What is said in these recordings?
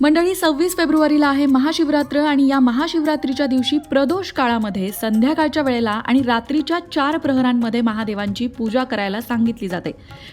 मंडळी सव्वीस फेब्रुवारीला आहे महाशिवरात्र आणि या महाशिवरात्रीच्या दिवशी प्रदोष काळामध्ये संध्याकाळच्या वेळेला आणि रात्रीच्या चार प्रहरांमध्ये महादेवांची पूजा करायला सांगितली जाते.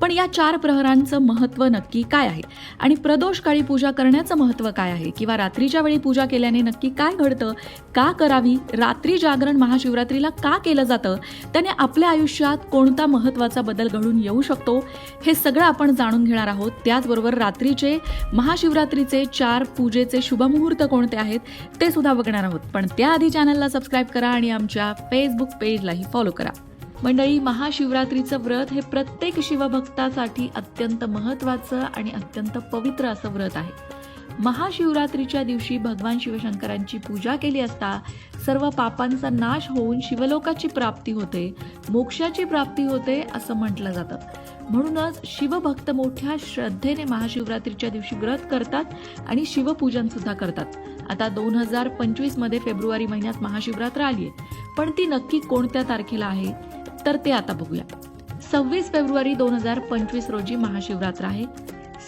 पण या चार प्रहरांचं महत्त्व नक्की काय आहे? आणि प्रदोष काळी पूजा करण्याचं महत्त्व काय आहे? किंवा रात्रीच्या वेळी पूजा केल्याने नक्की काय घडतं? का करावी? रात्री जागरण महाशिवरात्रीला का केलं जातं? त्याने आपल्या आयुष्यात कोणता महत्त्वाचा बदल घडून येऊ शकतो? हे सगळं आपण जाणून घेणार आहोत. त्याचबरोबर रात्रीचे महाशिवरात्रीचे चार पूजेचे शुभमुहूर्त कोणते आहेत ते सुद्धा बघणार आहोत. पण त्याआधी चॅनलला सबस्क्राईब करा आणि आमच्या फेसबुक पेजलाही फॉलो करा. मंडळी महाशिवरात्रीचं व्रत हे प्रत्येक शिवभक्तासाठी अत्यंत महत्त्वाचं आणि अत्यंत पवित्र असं व्रत आहे. महाशिवरात्रीच्या दिवशी भगवान शिवशंकरांची पूजा केली असता सर्व पापांचा नाश होऊन शिवलोकाची प्राप्ती होते मोक्षाची प्राप्ती होते असं म्हटलं जातं. म्हणूनच शिवभक्त मोठ्या श्रद्धेने महाशिवरात्रीच्या दिवशी व्रत करतात आणि शिवपूजन सुद्धा करतात. आता दोन हजार पंचवीसमध्ये फेब्रुवारी महिन्यात महाशिवरात्र आली आहे पण ती नक्की कोणत्या तारखेला आहे? तर ते आता बघूया. सव्वीस फेब्रुवारी दोन हजार पंचवीस रोजी महाशिवरात्र आहे.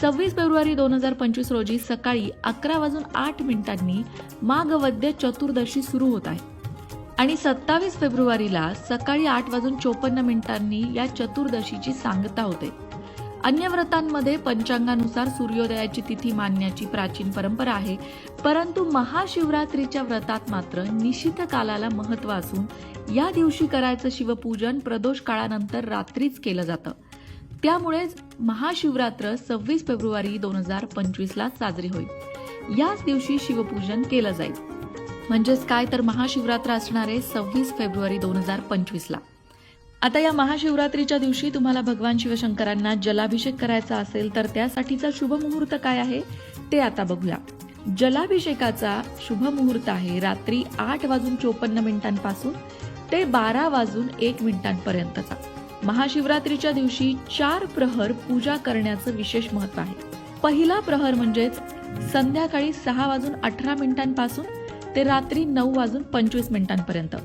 सव्वीस फेब्रुवारी दोन हजार पंचवीस रोजी सकाळी अकरा वाजून आठ मिनिटांनी माघवद्य चतुर्दशी सुरू होत आहे. आणि सत्तावीस फेब्रुवारीला सकाळी आठ वाजून चोपन्न मिनिटांनी या चतुर्दशीची सांगता होते. अन्य व्रतांमध्ये पंचांगानुसार सूर्योदयाची तिथी मानण्याची प्राचीन परंपरा आहे परंतु महाशिवरात्रीच्या व्रतात मात्र निशित कालाला महत्त्व असून या दिवशी करायचं शिवपूजन प्रदोष काळानंतर रात्रीच केलं जातं. त्यामुळेच महाशिवरात्र सव्वीस फेब्रुवारी दोन हजार पंचवीसला साजरी होईल. याच दिवशी शिवपूजन केलं जाईल. म्हणजेच काय तर महाशिवरात्र असणारे सव्वीस फेब्रुवारी दोन हजार पंचवीसला. आता या महाशिवरात्रीच्या दिवशी तुम्हाला भगवान शिवशंकरांना जलाभिषेक करायचा असेल तर त्यासाठीचा शुभ मुहूर्त काय आहे ते आता बघूया. जलाभिषेकाचा शुभ मुहूर्त आहे रात्री आठ वाजून चोपन्न मिनिटांपासून ते बारा वाजून एक मिनिटांपर्यंतचा. महाशिवरात्रीच्या दिवशी चार प्रहर पूजा करण्याचं विशेष महत्त्व आहे. पहिला प्रहर म्हणजेच संध्याकाळी सहा वाजून अठरा मिनिटांपासून ते रात्री नऊ वाजून पंचवीस मिनिटांपर्यंत.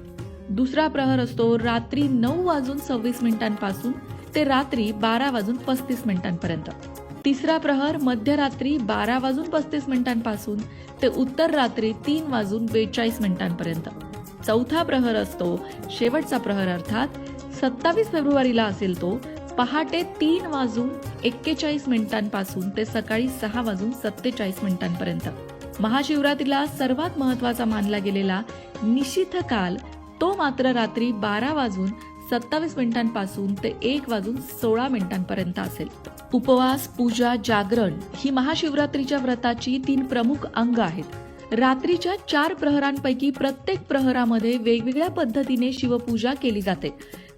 दुसरा प्रहर असतो रात्री नऊ वाजून सव्वीस मिनिटांपासून ते रात्री बारा वाजून पस्तीस मिनिटांपर्यंत. तिसरा प्रहर मध्यरात्री बारा वाजून पस्तीस मिनिटांपासून ते उत्तर रात्री तीन वाजून बेचाळीस मिनिटांपर्यंत. चौथा प्रहर असतो शेवटचा प्रहर अर्थात सत्तावीस फेब्रुवारीला असेल तो पहाटे तीन वाजून एक्केचाळीस मिनिटांपासून ते सकाळी सहा वाजून सत्तेचाळीस मिनिटांपर्यंत. महाशिवरात्रीला सर्वात महत्त्वाचा मानला गेलेला निशिथ काल तो मात्र रात्री बारा वाजून सत्तावीस मिनिटांपासून ते एक वाजून सोळा मिनिटांपर्यंत असेल. उपवास पूजा जागरण ही महाशिवरात्रीच्या व्रताची तीन प्रमुख अंग आहेत. रात्रीच्या चार प्रहरांपैकी प्रत्येक प्रहरामध्ये वेगवेगळ्या पद्धतीने शिवपूजा केली जाते.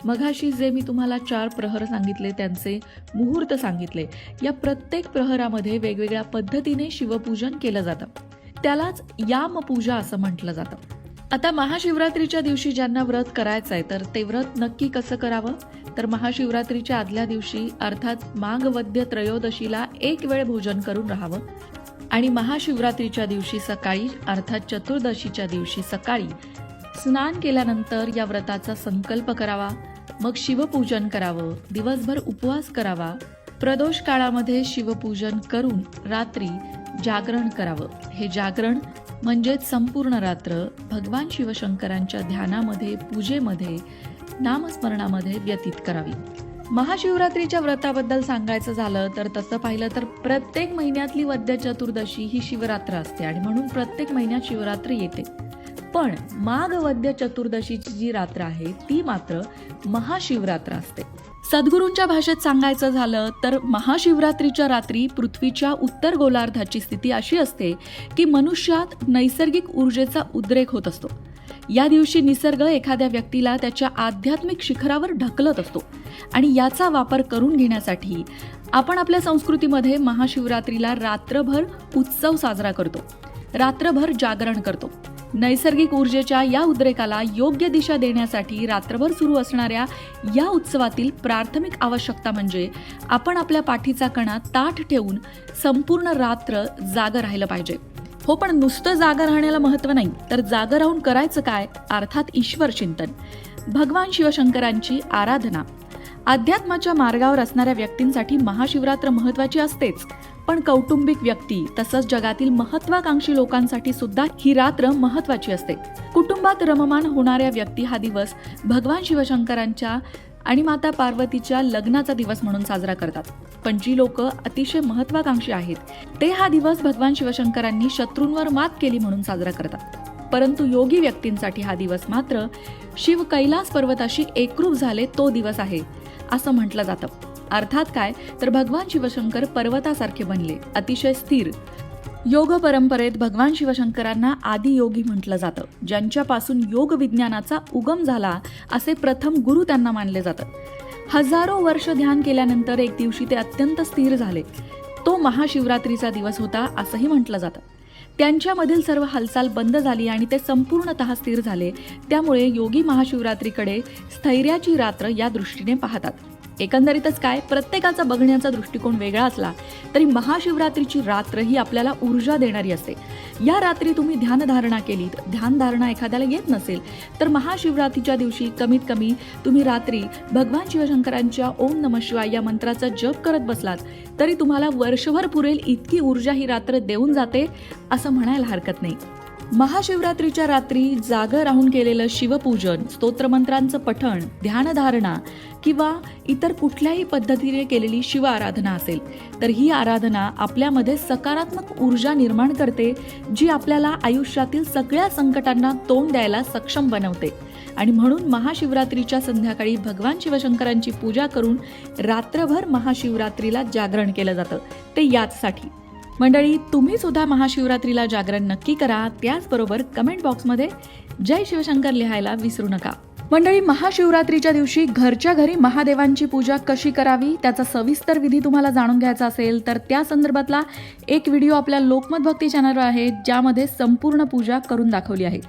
मघाशी जे मी तुम्हाला चार प्रहर सांगितले त्यांचे मुहूर्त सांगितले या प्रत्येक प्रहरामध्ये वेगवेगळ्या पद्धतीने शिवपूजन केलं जातं. त्यालाच यामपूजा असं म्हटलं जातं. आता महाशिवरात्रीच्या दिवशी ज्यांना व्रत करायचं आहे तर ते व्रत नक्की कसं करावं? तर महाशिवरात्रीच्या आदल्या दिवशी अर्थात माघवद्य त्रयोदशीला एक वेळ भोजन करून राहावं. आणि महाशिवरात्रीच्या दिवशी सकाळी अर्थात चतुर्दशीच्या दिवशी सकाळी स्नान केल्यानंतर या व्रताचा संकल्प करावा. मग शिवपूजन करावं दिवसभर उपवास करावा प्रदोष काळामध्ये शिवपूजन करून रात्री जागरण करावं. हे जागरण म्हणजेच संपूर्ण रात्र भगवान शिवशंकरांच्या ध्यानामध्ये पूजेमध्ये नामस्मरणामध्ये व्यतीत करावी. महाशिवरात्रीच्या व्रताबद्दल सांगायचं झालं तर तसं पाहिलं तर प्रत्येक महिन्यातली वद्य चतुर्दशी ही शिवरात्र असते आणि म्हणून प्रत्येक महिन्यात शिवरात्र येते. पण माघवद्य चतुर्दशीची जी रात्र आहे ती मात्र महाशिवरात्र असते. सद्गुरूंच्या भाषेत सांगायचं झालं तर महाशिवरात्रीच्या रात्री पृथ्वीच्या उत्तर गोलार्धाची स्थिती अशी असते की मनुष्यात नैसर्गिक ऊर्जेचा उद्रेक होत असतो. या दिवशी निसर्ग एखाद्या व्यक्तीला त्याच्या आध्यात्मिक शिखरावर ढकलत असतो आणि याचा वापर करून घेण्यासाठी आपण आपल्या संस्कृतीमध्ये महाशिवरात्रीला रात्रभर उत्सव साजरा करतो. रात्रभर जागरण करतो. नैसर्गिक ऊर्जेच्या या उद्रेकाला योग्य दिशा देण्यासाठी रात्रभर सुरू असणाऱ्या या उत्सवातील प्राथमिक आवश्यकता म्हणजे आपण आपल्या पाठीचा कणा ताठ ठेवून संपूर्ण रात्र जागं राहिलं पाहिजे. हो पण नुसतं जागं राहण्याला महत्त्व नाही तर जागं राहून करायचं काय? अर्थात ईश्वर चिंतन. भगवान शिवशंकरांची आराधना. अध्यात्माच्या मार्गावर असणाऱ्या व्यक्तींसाठी महाशिवरात्र महत्वाची असतेच. पण कौटुंबिक व्यक्ती तसंच जगातील महत्वाकांक्षी लोकांसाठी सुद्धा ही रात्र महत्वाची असते. कुटुंबात रममान होणाऱ्या व्यक्ती हा दिवस भगवान शिवशंकरांच्या आणि माता पार्वतीच्या लग्नाचा दिवस म्हणून साजरा करतात. पण जी लोक अतिशय महत्वाकांक्षी आहेत ते हा दिवस भगवान शिवशंकरांनी शत्रूंवर मात केली म्हणून साजरा करतात. परंतु योगी व्यक्तींसाठी हा दिवस मात्र शिव कैलास पर्वताशी एकरूप झाले तो दिवस आहे असं म्हटलं जातं. अर्थात काय? तर भगवान शिवशंकर पर्वतासारखे बनले अतिशय स्थिर. योग परंपरेत भगवान शिवशंकरांना आदी योगी म्हटलं जातं ज्यांच्यापासून योग विज्ञानाचा उगम झाला असे प्रथम गुरु त्यांना मानले जातं हजारो वर्ष ध्यान केल्यानंतर एक दिवशी ते अत्यंत स्थिर झाले. तो महाशिवरात्रीचा दिवस होता असंही म्हटलं जातं. त्यांच्यामधील सर्व हालचाल बंद झाली आणि ते संपूर्णतः स्थिर झाले त्यामुळे योगी महाशिवरात्रीकडे स्थैर्याची रात्र या दृष्टीने पाहतात. एकंदरीतच काय? प्रत्येकाचा बघण्याचा दृष्टिकोन वेगळा असला तरी महाशिवरात्रीची रात्र ही आपल्याला ऊर्जा देणारी असते. या रात्री तुम्ही ध्यानधारणा केलीत ध्यानधारणा एखाद्याला येत नसेल तर महाशिवरात्रीच्या दिवशी कमीत कमी तुम्ही रात्री भगवान शिवशंकरांच्या ओम नम शिवाय या मंत्राचा जप करत बसलात तरी तुम्हाला वर्षभर पुरेल इतकी ऊर्जा ही रात्र देऊन जाते असं म्हणायला हरकत नाही. महाशिवरात्रीच्या रात्री जागं राहून केलेलं शिवपूजन स्तोत्रमंत्रांचं पठण ध्यानधारणा किंवा इतर कुठल्याही पद्धतीने केलेली शिव आराधना असेल तर ही आराधना आपल्यामध्ये सकारात्मक ऊर्जा निर्माण करते जी आपल्याला आयुष्यातील सगळ्या संकटांना तोंड द्यायला सक्षम बनवते. आणि म्हणून महाशिवरात्रीच्या संध्याकाळी भगवान शिवशंकरांची पूजा करून रात्रभर महाशिवरात्रीला जागरण केलं जातं. ते याचसाठी. मंडळी तुम्ही सुद्धा महाशिवरात्रीला जागरण नक्की करा. त्याचबरोबर कमेंट बॉक्समध्ये जय शिवशंकर लिहायला विसरू नका. मंडळी महाशिवरात्रीच्या दिवशी घरच्या घरी महादेवांची पूजा कशी करावी त्याचा सविस्तर विधी तुम्हाला जाणून घ्यायचा असेल तर त्या संदर्भातला एक व्हिडिओ आपल्या लोकमत भक्ती चॅनलवर आहे ज्यामध्ये संपूर्ण पूजा करून दाखवली आहे.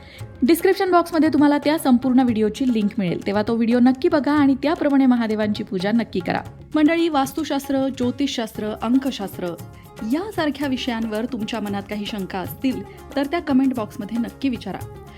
डिस्क्रिप्शन बॉक्समध्ये तुम्हाला त्या संपूर्ण व्हिडिओची लिंक मिळेल तेव्हा तो व्हिडिओ नक्की बघा आणि त्याप्रमाणे महादेवांची पूजा नक्की करा. मंडळी वास्तुशास्त्र ज्योतिषशास्त्र अंकशास्त्र यासारख्या विषयांवर तुमच्या मनात काही शंका असतील तर त्या कमेंट बॉक्समध्ये नक्की विचारा.